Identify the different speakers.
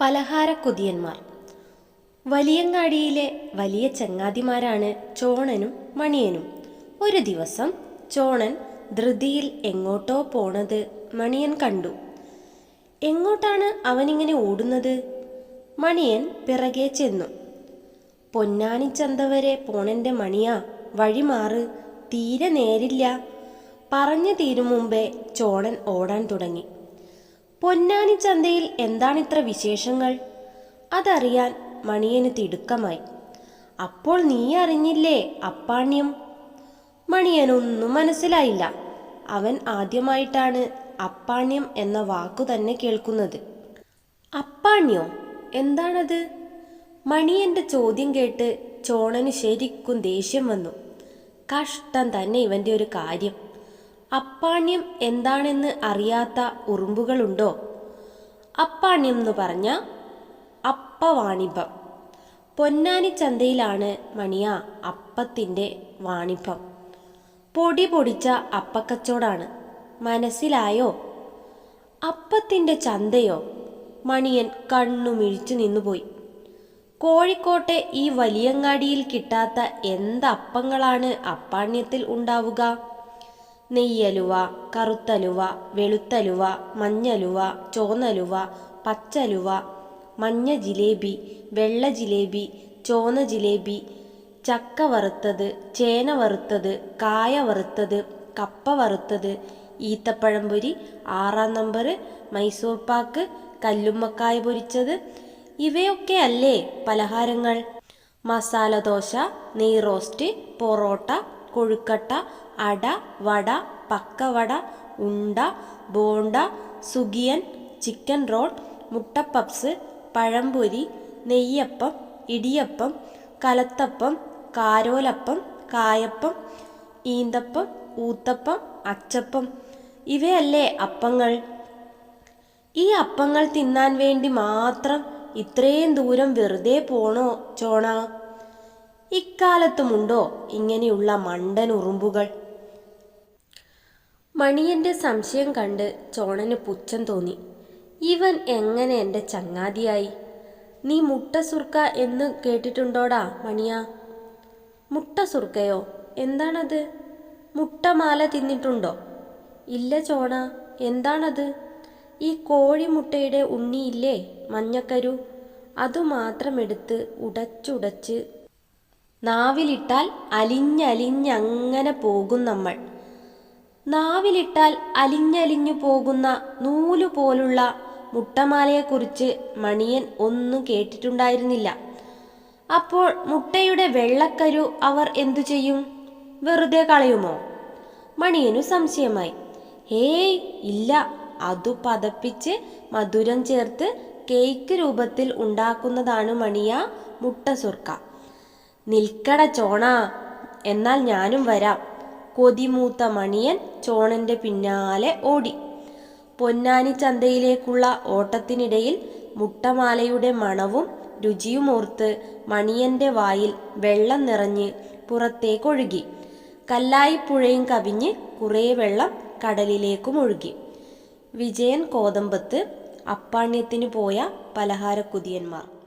Speaker 1: പലഹാരക്കൊതിയന്മാർ. വലിയങ്ങാടിയിലെ വലിയ ചങ്ങാതിമാരാണ് ചോണനും മണിയനും. ഒരു ദിവസം ചോണൻ ധൃതിയിൽ എങ്ങോട്ടോ പോണത് മണിയൻ കണ്ടു. എങ്ങോട്ടാണ് അവനിങ്ങനെ ഓടുന്നത്? മണിയൻ പിറകെ ചെന്നു. പൊന്നാനിച്ചന്ത വരെ പോണന്റെ മണിയാ വഴി മാറ് തീരെ നേരില്ല. പറഞ്ഞു തീരും മുമ്പേ ചോണൻ ഓടാൻ തുടങ്ങി. പൊന്നാനി ചന്തയിൽ എന്താണിത്ര വിശേഷങ്ങൾ? അതറിയാൻ മണിയന് തിടുക്കമായി. അപ്പോൾ നീ അറിഞ്ഞില്ലേ അപ്പാണ്യം? മണിയനൊന്നും മനസ്സിലായില്ല. അവൻ ആദ്യമായിട്ടാണ് അപ്പാണ്യം എന്ന വാക്കു തന്നെ കേൾക്കുന്നത്. അപ്പാണ്യോ? എന്താണത്? മണിയന്റെ ചോദ്യം കേട്ട് ചോണന് ശരിക്കും ദേഷ്യം വന്നു. കഷ്ടം തന്നെ ഇവന്റെ ഒരു കാര്യം. അപ്പാണ്യം എന്താണെന്ന് അറിയാത്ത ഉറുമ്പുകളുണ്ടോ? അപ്പാണ്യം എന്ന് പറഞ്ഞ അപ്പവാണിഭം. പൊന്നാനി ചന്തയിലാണ് മണിയ അപ്പത്തിന്റെ വാണിഭം. പൊടി പൊടിച്ച അപ്പക്കച്ചോടാണ്. മനസ്സിലായോ? അപ്പത്തിന്റെ ചന്തയോ? മണിയൻ കണ്ണുമിഴിച്ചു നിന്നുപോയി. കോഴിക്കോട്ടെ ഈ വലിയങ്ങാടിയിൽ കിട്ടാത്ത എന്തപ്പങ്ങളാണ് അപ്പാണ്യത്തിൽ ഉണ്ടാവുക? നെയ്യലുവ കറുത്തലുവ വെളുത്തലുവ മഞ്ഞലുവ ചോന്നലുവ പച്ചലുവ മഞ്ഞ ജിലേബി വെള്ള ജിലേബി ചോന്ന ജിലേബി ചക്ക വറുത്തത് ചേന വറുത്തത് കായ വറുത്തത് കപ്പ വറുത്തത് ഈത്തപ്പഴം പൊരി ആറാം നമ്പർ മൈസൂർ പാക്ക് കല്ലുമ്മക്കായ പൊരിച്ചത്. ഇവയൊക്കെ അല്ലേ പലഹാരങ്ങൾ? മസാല ദോശ നെയ് റോസ്റ്റ് പൊറോട്ട കൊഴുക്കട്ട അട വട പക്കവട ഉണ്ട ബോണ്ട സുഗിയൻ ചിക്കൻ റോൾ മുട്ടപ്പപ്സ് പഴംപൊരി നെയ്യപ്പം ഇടിയപ്പം കലത്തപ്പം കാരോലപ്പം കായപ്പം ഈന്തപ്പം ഊത്തപ്പം അച്ചപ്പം. ഇവയല്ലേ അപ്പങ്ങൾ? ഈ അപ്പങ്ങൾ തിന്നാൻ വേണ്ടി മാത്രം ഇത്രയും ദൂരം വെറുതെ പോണോ ചോണ? ഇക്കാലത്തുമുണ്ടോ ഇങ്ങനെയുള്ള മണ്ടൻ ഉറുമ്പുകൾ മണിയന്റെ സംശയം കണ്ട് ചോണന് പുച്ഛം തോന്നി. ഇവൻ എങ്ങനെ എന്റെ ചങ്ങാതിയായി? നീ മുട്ട സുർക്ക എന്ന് കേട്ടിട്ടുണ്ടോടാ മണിയ? മുട്ട സുർക്കയോ? എന്താണത്? മുട്ടമാല തിന്നിട്ടുണ്ടോ? ഇല്ല ചോണ എന്താണത്? ഈ കോഴിമുട്ടയുടെ ഉണ്ണിയില്ലേ മഞ്ഞക്കരു? അതുമാത്രമെടുത്ത് ഉടച്ചുടച്ച് നാവിലിട്ടാൽ അലിഞ്ഞലിഞ്ഞങ്ങനെ പോകും നമ്മൾ. നാവിലിട്ടാൽ അലിഞ്ഞലിഞ്ഞു പോകുന്ന നൂലുപോലുള്ള മുട്ടമാലയെക്കുറിച്ച് മണിയൻ ഒന്നും കേട്ടിട്ടുണ്ടായിരുന്നില്ല. അപ്പോൾ മുട്ടയുടെ വെള്ളക്കരു അവർ എന്തു ചെയ്യും? വെറുതെ കളയുമോ? മണിയനു സംശയമായി. ഹേയ് ഇല്ല. അതു പതപ്പിച്ച് മധുരം ചേർത്ത് കേക്ക് രൂപത്തിൽ ഉണ്ടാക്കുന്നതാണ് മണിയ മുട്ട സുർക്ക. നിൽക്കട ചോണ. എന്നാൽ ഞാനും വരാം. കൊതിമൂത്ത മണിയൻ ചോണന്റെ പിന്നാലെ ഓടി. പൊന്നാനി ചന്തയിലേക്കുള്ള ഓട്ടത്തിനിടയിൽ മുട്ടമാലയുടെ മണവും രുചിയുമോർത്ത് മണിയന്റെ വായിൽ വെള്ളം നിറഞ്ഞ് പുറത്തേക്കൊഴുകി. കല്ലായിപ്പുഴയും കവിഞ്ഞ് കുറേ വെള്ളം കടലിലേക്കും ഒഴുകി വിജയൻ കോതമ്പത്ത് അപ്പാണ്യത്തിന് പോയ പലഹാരക്കുതിയന്മാർ.